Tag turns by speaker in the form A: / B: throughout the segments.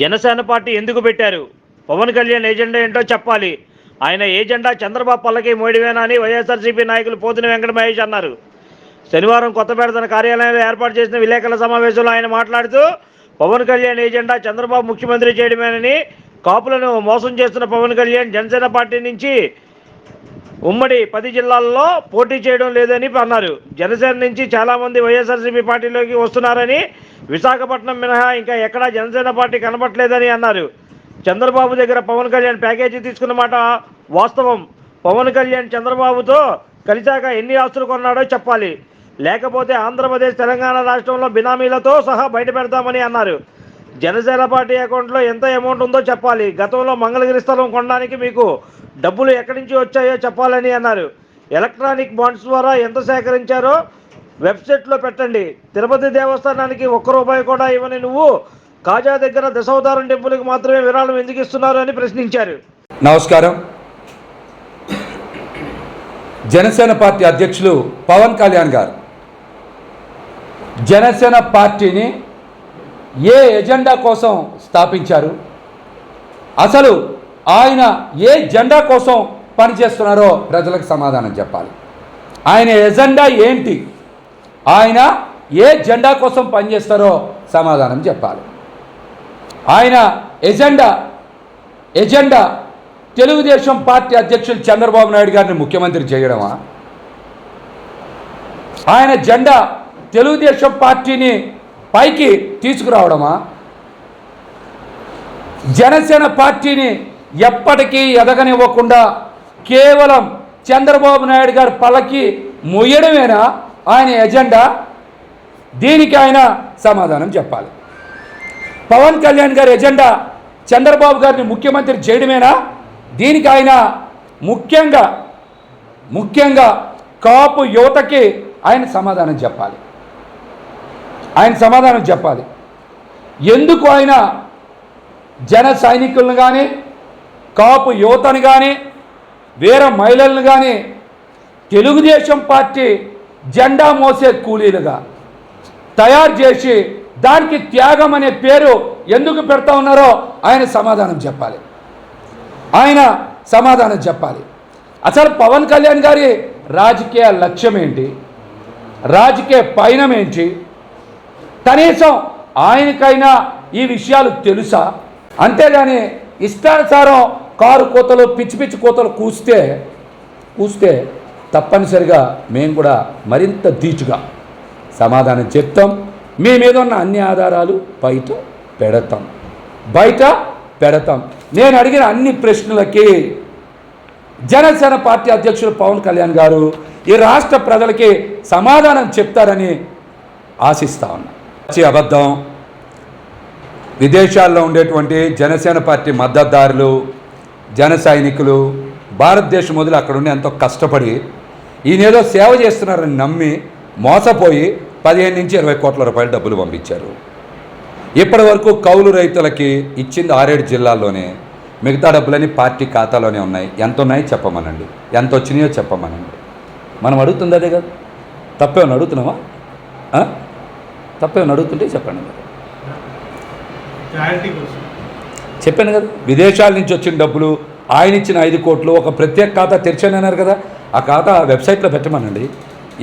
A: Janasena party ఎందుకు పెట్టారు? Pawan Kalyan agenda ఏంటో చెప్పాలి. ఆయన ఏజెండా చంద్రబాబు పల్లకి మోడివేనా అని వైఎస్ఆర్సీపీ నాయకులు పోతుని వెంకట మహేష్ అన్నారు. శనివారం కొత్తపేట తన కార్యాలయంలో ఏర్పాటు చేసిన విలేకరుల సమావేశంలో ఆయన మాట్లాడుతూ పవన్ కళ్యాణ్ ఏజెండా చంద్రబాబు ముఖ్యమంత్రి చేయడమేనని కాపులను మోసం చేస్తున్న పవన్ కళ్యాణ్ జనసేన పార్టీ నుంచి ఉమ్మడి పది జిల్లాల్లో పోటీ చేయడం లేదని అన్నారు. జనసేన నుంచి చాలామంది వైఎస్ఆర్సీపీ పార్టీలోకి వస్తున్నారని విశాఖపట్నం మినహా ఇంకా ఎక్కడా జనసేన పార్టీ కనబట్లేదని అన్నారు. చంద్రబాబు దగ్గర పవన్ కళ్యాణ్ ప్యాకేజీ తీసుకున్న మాట వాస్తవం. పవన్ కళ్యాణ్ చంద్రబాబుతో కలిశాక ఎన్ని ఆస్తులు కొన్నాడో చెప్పాలి. లేకపోతే ఆంధ్రప్రదేశ్ తెలంగాణ రాష్ట్రంలో బినామీలతో సహా బయట పెడతామని అన్నారు. జనసేన పార్టీ అకౌంట్లో ఎంత అమౌంట్ ఉందో చెప్పాలి. గతంలో మంగళగిరి స్థలం కొనడానికి మీకు డబ్బులు ఎక్కడి నుంచి వచ్చాయో చెప్పాలని అన్నారు. ఎలక్ట్రానిక్ బాండ్స్ ద్వారా ఎంత సేకరించారో వెబ్సైట్లో పెట్టండి. తిరుపతి దేవస్థానానికి ఒక్క రూపాయి కూడా ఇవ్వని నువ్వు కాజా దగ్గర దశావతారం టెంపుల్కి మాత్రమే విరాళం ఎందుకు ఇస్తున్నారు అని ప్రశ్నించారు.
B: నమస్కారం. జనసేన పార్టీ అధ్యక్షులు పవన్ కళ్యాణ్ గారు. జనసేన పార్టీని ఏ ఎజెండా కోసం స్థాపించారు? అసలు ఆయన ఏ జెండా కోసం పనిచేస్తున్నారో ప్రజలకు సమాధానం చెప్పాలి. ఆయన ఎజెండా ఏంటి? ఆయన ఏ జెండా కోసం పనిచేస్తారో సమాధానం చెప్పాలి. ఆయన ఎజెండా ఎజెండా తెలుగుదేశం పార్టీ అధ్యక్షులు చంద్రబాబు నాయుడు గారిని ముఖ్యమంత్రి చేయడమా? ఆయన జెండా తెలుగుదేశం పార్టీని పైకి తీసుకురావడమా? జనసేన పార్టీని ఎప్పటికీ ఎదగనివ్వకుండా కేవలం చంద్రబాబు నాయుడు గారు పలకి మొయ్యడమేనా ఆయన ఎజెండా? దీనికి ఆయన సమాధానం చెప్పాలి. పవన్ కళ్యాణ్ గారి ఎజెండా చంద్రబాబు గారిని ముఖ్యమంత్రి చేయడమేనా? దీనికి ఆయన ముఖ్యంగా ముఖ్యంగా కాపు యువతకి ఆయన సమాధానం చెప్పాలి. ఆయన సమాధానం చెప్పాలి. ఎందుకు ఆయన జన సైనికులను కానీ కాపు యువతను కానీ వేరే మహిళలను కానీ తెలుగుదేశం పార్టీ జెండా మోసే కూలీలుగా తయారు చేసి దానికి త్యాగం అనే పేరు ఎందుకు పెడతా ఉన్నారో ఆయన సమాధానం చెప్పాలి. ఆయన సమాధానం చెప్పాలి. అసలు పవన్ కళ్యాణ్ గారి రాజకీయ లక్ష్యం ఏంటి? రాజకీయ పయనం ఏంటి? కనీసం ఆయనకైనా ఈ విషయాలు తెలుసా? అంతేగాని ఇష్టానుసారం కారు కోతలు పిచ్చి పిచ్చి కోతలు కూస్తే కూస్తే తప్పనిసరిగా మేము కూడా మరింత దీచుగా సమాధానం చెప్తాం. మీ మీద ఉన్న అన్ని ఆధారాలు బయట పెడతాం. బయట పెడతాం. నేను అడిగిన అన్ని ప్రశ్నలకి జనసేన పార్టీ అధ్యక్షుడు పవన్ కళ్యాణ్ గారు ఈ రాష్ట్ర ప్రజలకి సమాధానం చెప్తారని ఆశిస్తా ఉన్నా. పచ్చి అబద్ధం. విదేశాల్లో ఉండేటువంటి జనసేన పార్టీ మద్దతుదారులు జన సైనికులు భారతదేశం మొదలు అక్కడుండి ఎంతో కష్టపడి ఈయనేదో సేవ చేస్తున్నారని నమ్మి మోసపోయి పదిహేను నుంచి ఇరవై కోట్ల రూపాయలు డబ్బులు పంపించారు. ఇప్పటి వరకు కౌలు రైతులకి ఇచ్చింది ఆరేడు జిల్లాల్లోనే మిగతా డబ్బులన్నీ పార్టీ ఖాతాలోనే ఉన్నాయి. ఎంత ఉన్నాయి చెప్పమనండి. ఎంత వచ్చినాయో చెప్పమనండి. మనం అడుగుతుంది అదే కదా. తప్పేమని అడుగుతున్నామా తప్పేమని అడుగుతుంటే చెప్పండి
C: క్లారిటీ కోసం.
B: చెప్పాను కదా విదేశాల నుంచి వచ్చిన డబ్బులు ఆయన ఇచ్చిన ఐదు కోట్లు ఒక ప్రత్యేక ఖాతా తెరిచానన్నారు కదా ఆ ఖాతా వెబ్సైట్లో పెట్టమనండి.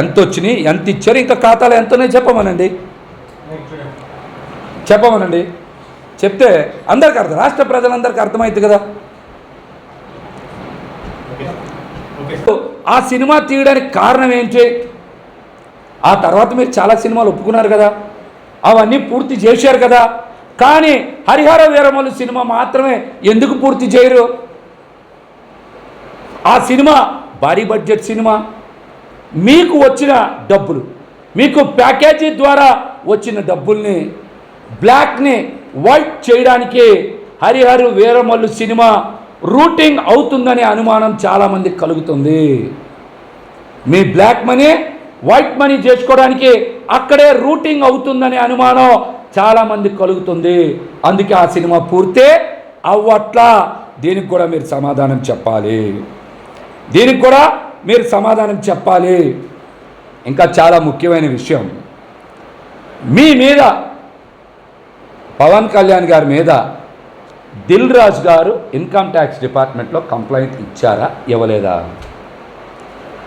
B: ఎంత వచ్చినాయి ఎంత ఇచ్చారు ఇంకా ఖాతాలో ఎంత ఉన్నాయో చెప్పమనండి. చెప్పమనండి. చెప్తే అందరికి అర్థం రాష్ట్ర ప్రజలందరికీ అర్థమైంది కదా. ఆ సినిమా తీయడానికి కారణం ఏంటి? ఆ తర్వాత మీరు చాలా సినిమాలు ఒప్పుకున్నారు కదా అవన్నీ పూర్తి చేశారు కదా. కానీ హరిహర వీరమల్లు సినిమా మాత్రమే ఎందుకు పూర్తి చేయరు? ఆ సినిమా భారీ బడ్జెట్ సినిమా. మీకు వచ్చిన డబ్బులు మీకు ప్యాకేజీ ద్వారా వచ్చిన డబ్బుల్ని బ్లాక్ని వైట్ చేయడానికి హరిహర వీరమల్లు సినిమా రూటింగ్ అవుతుందనే అనుమానం చాలామందికి కలుగుతుంది. మీ బ్లాక్ మనీ వైట్ మనీ చేసుకోవడానికి అక్కడే రూటింగ్ అవుతుందనే అనుమానం చాలామంది కలుగుతుంది. అందుకే ఆ సినిమా పూర్తే అవ్వట్లా. దీనికి కూడా మీరు సమాధానం చెప్పాలి. దీనికి కూడా మీరు సమాధానం చెప్పాలి. ఇంకా చాలా ముఖ్యమైన విషయం. మీ మీద పవన్ కళ్యాణ్ గారి మీద దిల్ రాజు గారు ఇన్కమ్ ట్యాక్స్ డిపార్ట్మెంట్లో కంప్లైంట్ ఇచ్చారా? ఇవ్వలేదా?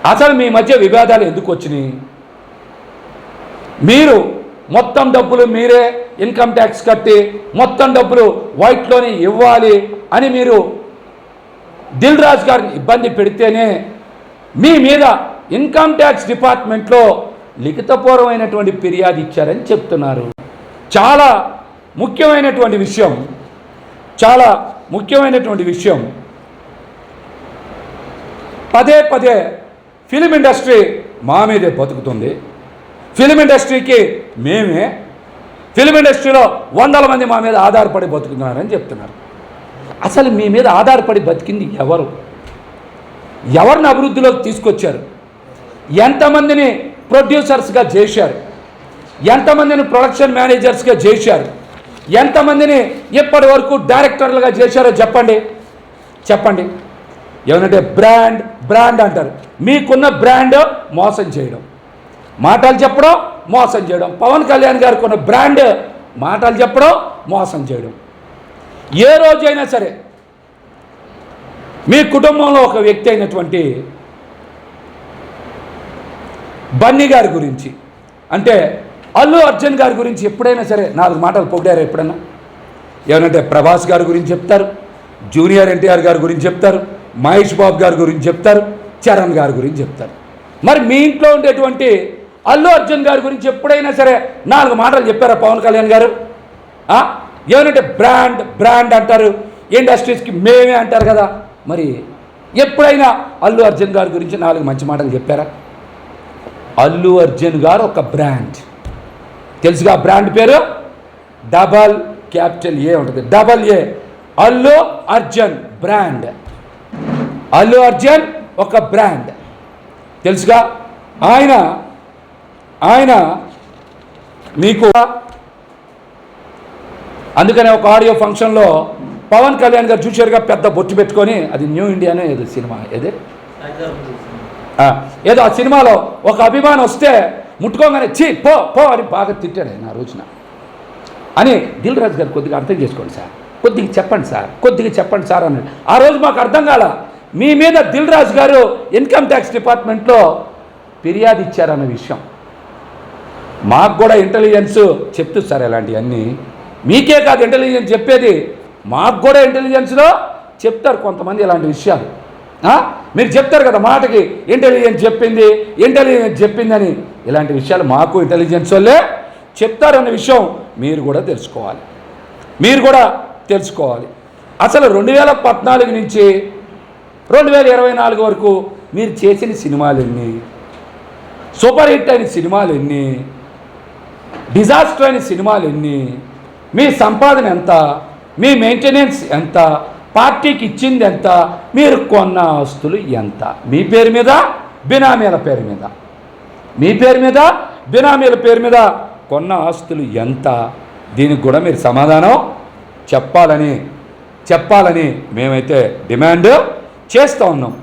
B: అసలు మీ మధ్య వివాదాలు ఎందుకు వచ్చినాయి? మీరు మొత్తం డబ్బులు మీరే ఇన్కమ్ ట్యాక్స్ కట్టి మొత్తం డబ్బులు వైట్లోనే ఇవ్వాలి అని మీరు దిల్ రాజు గారిని ఇబ్బంది పెడితేనే మీ మీద ఇన్కమ్ ట్యాక్స్ డిపార్ట్మెంట్లో లిఖితపూర్వమైనటువంటి ఫిర్యాదు ఇచ్చారని చెప్తున్నారు. చాలా ముఖ్యమైనటువంటి విషయం చాలా ముఖ్యమైనటువంటి విషయం. పదే పదే ఫిలిం ఇండస్ట్రీ మా మీదే బతుకుతుంది. ఫిలిం ఇండస్ట్రీకి మేమే ఫిలిం ఇండస్ట్రీలో వందల మంది మా మీద ఆధారపడి బతుకుతున్నారని చెప్తున్నారు. అసలు మీ మీద ఆధారపడి బతికింది ఎవరు? ఎవరిని అభివృద్ధిలోకి తీసుకొచ్చారు? ఎంతమందిని ప్రొడ్యూసర్స్గా చేశారు? ఎంతమందిని ప్రొడక్షన్ మేనేజర్స్గా చేశారు? ఎంతమందిని ఇప్పటి వరకు డైరెక్టర్లుగా చేశారో చెప్పండి. చెప్పండి. ఏమంటే బ్రాండ్ బ్రాండ్ అంటారు. మీకున్న బ్రాండ్ మోసం చేయడం. మాటలు చెప్పడం మోసం చేయడం. పవన్ కళ్యాణ్ గారికి ఉన్న బ్రాండ్ మాటలు చెప్పడం మోసం చేయడం. ఏ రోజైనా సరే మీ కుటుంబంలో ఒక వ్యక్తి అయినటువంటి బన్నీ గారి గురించి అంటే అల్లు అర్జున్ గారి గురించి ఎప్పుడైనా సరే నాలుగు మాటలు పొగిడారు ఎప్పుడన్నా? ఏమంటే ప్రభాస్ గారి గురించి చెప్తారు జూనియర్ ఎన్టీఆర్ గారి గురించి చెప్తారు మహేష్ బాబు గారి గురించి చెప్తారు చరణ్ గారి గురించి చెప్తారు. మరి మీ ఇంట్లో ఉండేటువంటి అల్లు అర్జున్ గారి గురించి ఎప్పుడైనా సరే నాలుగు మాటలు చెప్పారా పవన్ కళ్యాణ్ గారు? ఏమంటే బ్రాండ్ బ్రాండ్ అంటారు. ఇండస్ట్రీస్కి మేమే అంటారు కదా. మరి ఎప్పుడైనా అల్లు అర్జున్ గారి గురించి నాలుగు మంచి మాటలు చెప్పారా? అల్లు అర్జున్ గారు ఒక బ్రాండ్. తెలుసుగా బ్రాండ్ పేరు? డబల్ క్యాపిటల్ ఏ ఉంటుంది. Double A. Allu Arjun brand. Allu Arjun ఒక బ్రాండ్. తెలుసుగా? ఆయన ఆయన మీకు అందుకనే ఒక ఆడియో ఫంక్షన్లో పవన్ కళ్యాణ్ గారు చూశారుగా పెద్ద బొట్టు పెట్టుకొని అది న్యూ ఇండియానే ఏదో సినిమా ఏదే? ఏదో ఆ సినిమాలో ఒక అభిమానం వస్తే ముట్టుకోగానే చీ పో పో అని బాగా తిట్టాడు ఆయన ఆ రోజున. అని దిల్ రాజు గారు కొద్దిగా అర్థం చేసుకోండి సార్. కొద్దిగా చెప్పండి సార్. కొద్దిగా చెప్పండి సార్ అన్నాడు. ఆ రోజు మాకు అర్థం కాల మీ మీద దిల్ రాజు గారు ఇన్కమ్ ట్యాక్స్ డిపార్ట్మెంట్లో ఫిర్యాదు ఇచ్చారన్న విషయం. మాకు కూడా ఇంటెలిజెన్స్ చెప్తూ సార్ ఇలాంటివన్నీ. మీకే కాదు ఇంటెలిజెన్స్ చెప్పేది. మాకు కూడా ఇంటెలిజెన్స్లో చెప్తారు కొంతమంది ఇలాంటి విషయాలు. మీరు చెప్తారు కదా మాటకి ఇంటెలిజెన్స్ చెప్పింది ఇంటెలిజెన్స్ చెప్పిందని. ఇలాంటి విషయాలు మాకు ఇంటెలిజెన్స్ వాళ్ళే చెప్తారన్న విషయం మీరు కూడా తెలుసుకోవాలి. మీరు కూడా తెలుసుకోవాలి. అసలు రెండు వేల పద్నాలుగు నుంచి రెండు వేల ఇరవై నాలుగు వరకు మీరు చేసిన సినిమాలు ఎన్ని? సూపర్ హిట్ అయిన సినిమాలు ఎన్ని? డిజాస్టర్ అయిన సినిమాలు ఎన్ని? మీ సంపాదన ఎంత? మీ మెయింటెనెన్స్ ఎంత? పార్టీకి ఇచ్చింది ఎంత? మీరు కొన్న ఆస్తులు ఎంత? మీ పేరు మీద బినామీల పేరు మీద. మీ పేరు మీద బినామీల పేరు మీద కొన్న ఆస్తులు ఎంత? దీనికి కూడా మీరు సమాధానం చెప్పాలని చెప్పాలని మేమైతే డిమాండ్ చేస్తూ ఉన్నాం.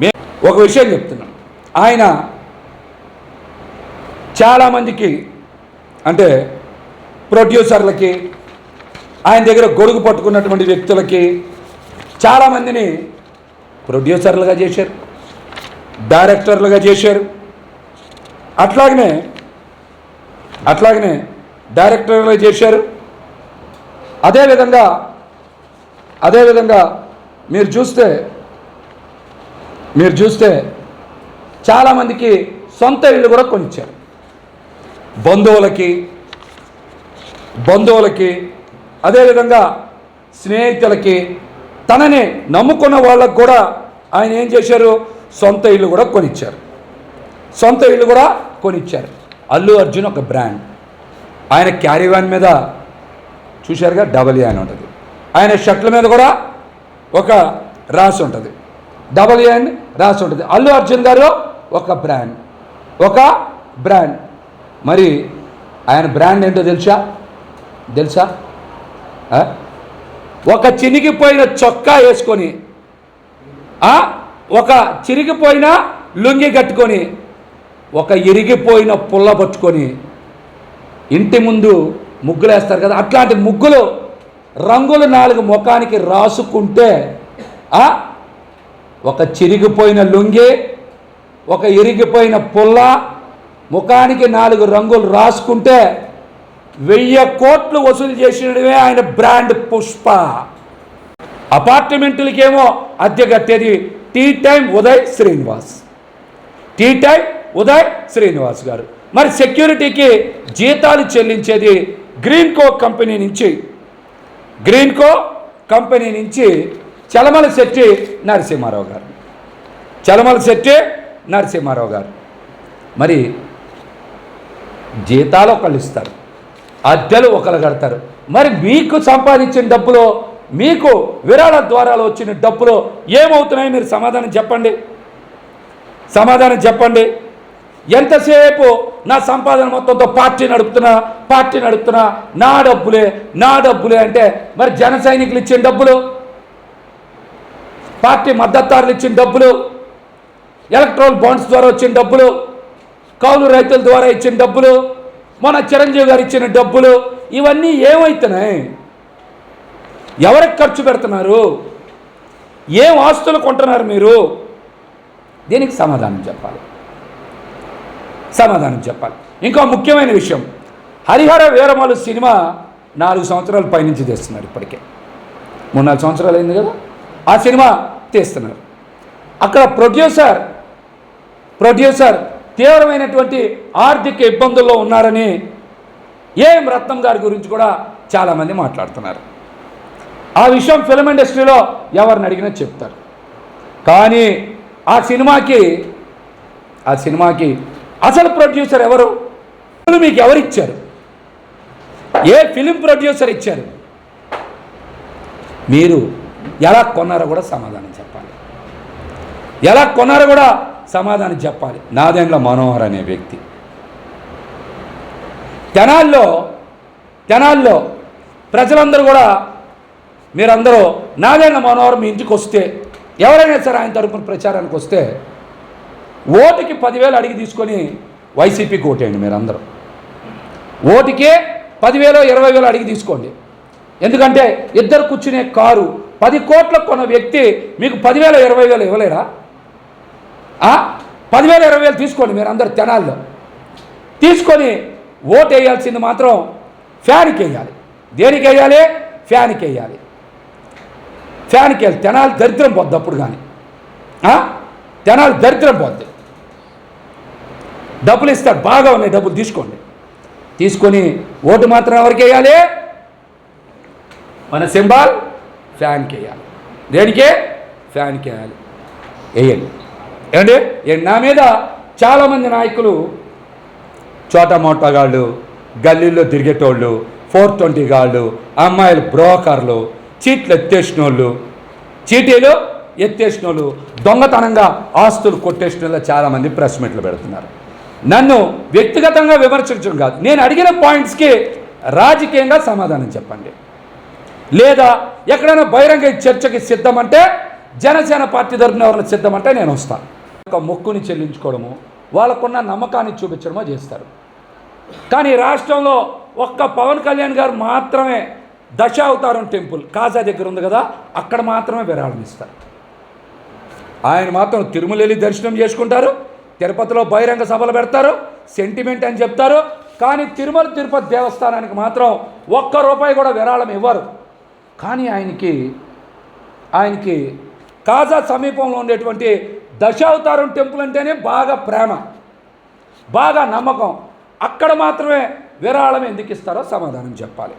B: మే ఒక విషయం చెప్తున్నాం ఆయన చాలామందికి అంటే ప్రొడ్యూసర్లకి ఆయన దగ్గర గొడుగు పట్టుకున్నటువంటి వ్యక్తులకి చాలామందిని ప్రొడ్యూసర్లుగా చేశారు డైరెక్టర్లుగా చేశారు. అట్లాగనే అట్లాగనే డైరెక్టర్లుగా చేశారు. అదేవిధంగా అదేవిధంగా మీరు చూస్తే మీరు చూస్తే చాలామందికి సొంత ఇల్లు కూడా కొనిచ్చారు. బంధువులకి బంధువులకి అదేవిధంగా స్నేహితులకి తనని నమ్ముకున్న వాళ్ళకు కూడా ఆయన ఏం చేశారు? సొంత ఇల్లు కూడా కొనిచ్చారు. సొంత ఇల్లు కూడా కొనిచ్చారు. అల్లు అర్జున్ ఒక బ్రాండ్. ఆయన క్యారీ వ్యాన్ మీద చూశారుగా డబల్ ఏ అని ఉంటుంది. ఆయన షర్ట్ల మీద కూడా ఒక రాసి ఉంటుంది. డబల్ ఏ అని రాసి ఉంటుంది. అల్లు అర్జున్ గారు ఒక బ్రాండ్. ఒక బ్రాండ్. మరి ఆయన బ్రాండ్ ఏంటో తెలుసా? తెలుసా? ఒక చినిగిపోయిన చొక్కా వేసుకొని ఒక చిరిగిపోయిన లుంగి కట్టుకొని ఒక ఇరిగిపోయిన పుల్ల పట్టుకొని ఇంటి ముందు ముగ్గులు వేస్తారు కదా? అట్లాంటి ముగ్గులు రంగులు నాలుగు ముఖానికి రాసుకుంటే ఒక చిరిగిపోయిన లుంగి ఒక ఇరిగిపోయిన పుల్ల ముఖానికి నాలుగు రంగులు రాసుకుంటే వెయ్యి కోట్లు వసూలు చేసినవే ఆయన బ్రాండ్ పుష్ప. అపార్ట్మెంట్లకేమో అద్దె కట్టేది T time Uday Srinivas. T time Uday Srinivas garu. మరి సెక్యూరిటీకి జీతాలు చెల్లించేది గ్రీన్ కో కంపెనీ నుంచి. గ్రీన్ కో కంపెనీ నుంచి చలమల శెట్టి నరసింహారావు గారు. చలమల శెట్టి నరసింహారావు గారు. మరి జీతాలు ఒకళ్ళు ఇస్తారు అద్దెలు ఒకరు కడతారు. మరి మీకు సంపాదించిన డబ్బులో మీకు విరాళ ద్వారాలు వచ్చిన డబ్బులో ఏమవుతున్నాయి మీరు సమాధానం చెప్పండి. సమాధానం చెప్పండి. ఎంతసేపు నా సంపాదన మొత్తంతో పార్టీ నడుపుతున్నా పార్టీ నడుపుతున్నా నా డబ్బులే నా డబ్బులే అంటే మరి జన సైనికులు ఇచ్చిన డబ్బులు పార్టీ మద్దతుదారులు ఇచ్చిన డబ్బులు ఎలక్ట్రల్ బాండ్స్ ద్వారా వచ్చిన డబ్బులు కౌలు రైతుల ద్వారా ఇచ్చిన డబ్బులు మన చిరంజీవి గారు ఇచ్చిన డబ్బులు ఇవన్నీ ఏమవుతున్నాయి ఎవరికి ఖర్చు పెడుతున్నారు? ఏం ఆస్తులు కొంటున్నారు మీరు? దీనికి సమాధానం చెప్పాలి. సమాధానం చెప్పాలి. ఇంకో ముఖ్యమైన విషయం. హరిహర వీరమలు సినిమా నాలుగు సంవత్సరాల పైనుంచి తీస్తున్నారు ఇప్పటికే. మూడు నాలుగు సంవత్సరాలు అయింది కదా? ఆ సినిమా తీస్తున్నారు. అక్కడ ప్రొడ్యూసర్ ప్రొడ్యూసర్ తీవ్రమైనటువంటి ఆర్థిక ఇబ్బందుల్లో ఉన్నారని ఏఎం రత్నం గారి గురించి కూడా చాలామంది మాట్లాడుతున్నారు. ఆ విషయం ఫిల్మ్ ఇండస్ట్రీలో ఎవరిని అడిగినా చెప్తారు. కానీ ఆ సినిమాకి ఆ సినిమాకి అసలు ప్రొడ్యూసర్ ఎవరు? మీకు ఎవరు ఇచ్చారు ఏ ఫిలిం ప్రొడ్యూసర్ ఇచ్చారు? మీరు ఎలా కొన్నారో కూడా సమాధానం చెప్పాలి. ఎలా కొన్నారో కూడా సమాధానం చెప్పాలి. నాదెండ్ల మనోహర్ అనే వ్యక్తి. తెనాల్లో తెనాల్లో ప్రజలందరూ కూడా మీరందరూ నాదెండ్ల మనోహర్ మీ ఇంటికి వస్తే ఎవరైనా సరే ఆయన తరపున ప్రచారానికి వస్తే ఓటుకి పదివేలు అడిగి తీసుకొని వైసీపీకి ఓటేయండి మీరందరూ. ఓటుకే పదివేలు ఇరవై వేలు అడిగి తీసుకోండి. ఎందుకంటే ఇద్దరు కూర్చునే కారు పది కోట్లకు కొన్న వ్యక్తి మీకు పదివేల ఇరవై వేలు ఇవ్వలేడా? పదివేల ఇరవై వేలు తీసుకోండి మీరు అందరు తెనాల్లో. తీసుకొని ఓటు వేయాల్సింది మాత్రం ఫ్యాన్కి వేయాలి దేనికి వేయాలి ఫ్యాన్కి వేయాలి ఫ్యాన్కి వెళ్ళి తెనాలి దరిద్రం పోద్ది అప్పుడు కానీ తెనాలి దరిద్రం పోద్ది. డబ్బులు ఇస్తారు. బాగా ఉన్నాయి డబ్బులు తీసుకోండి. తీసుకొని ఓటు మాత్రం ఎవరికి వేయాలి? మన సింబాల్ ఫ్యాన్కి వేయాలి దేనికే? ఫ్యాన్కి వేయాలి వేయండి. ఏమండి? నా మీద చాలామంది నాయకులు చోట మోటగాళ్ళు గల్లీల్లో తిరిగేటోళ్ళు ఫోర్ ట్వంటీ గాళ్ళు అమ్మాయిలు బ్రోకర్లు చీట్లు ఎత్తేసిన వాళ్ళు చీటీలు ఎత్తేసిన వాళ్ళు దొంగతనంగా ఆస్తులు కొట్టేసిన వాళ్ళు చాలామంది ప్రెస్ మీట్లు పెడుతున్నారు. నన్ను వ్యక్తిగతంగా విమర్శించడం కాదు. నేను అడిగిన పాయింట్స్కి రాజకీయంగా సమాధానం చెప్పండి. లేదా ఎక్కడైనా బహిరంగ చర్చకి సిద్ధమంటే జనసేన పార్టీ తరఫున ఎవరైనా సిద్ధమంటే నేను వస్తాను. యొక్క మొక్కుని చెల్లించుకోవడము వాళ్ళకున్న నమ్మకాన్ని చూపించడమో చేస్తారు. కానీ రాష్ట్రంలో ఒక్క పవన్ కళ్యాణ్ గారు మాత్రమే దశావతారం టెంపుల్ కాజా దగ్గర ఉంది కదా అక్కడ మాత్రమే విరాళం ఇస్తారు. ఆయన మాత్రం తిరుమల వెళ్ళి దర్శనం చేసుకుంటారు తిరుపతిలో బహిరంగ సభలు పెడతారు సెంటిమెంట్ అని చెప్తారు కానీ తిరుమల తిరుపతి దేవస్థానానికి మాత్రం ఒక్క రూపాయి కూడా విరాళం ఇవ్వరు. కానీ ఆయనకి ఆయనకి కాజా సమీపంలో ఉండేటువంటి దశావతారం టెంపుల్ అంటేనే బాగా ప్రేమ బాగా నమ్మకం. అక్కడ మాత్రమే విరాళం ఎందుకు ఇస్తారో సమాధానం చెప్పాలి.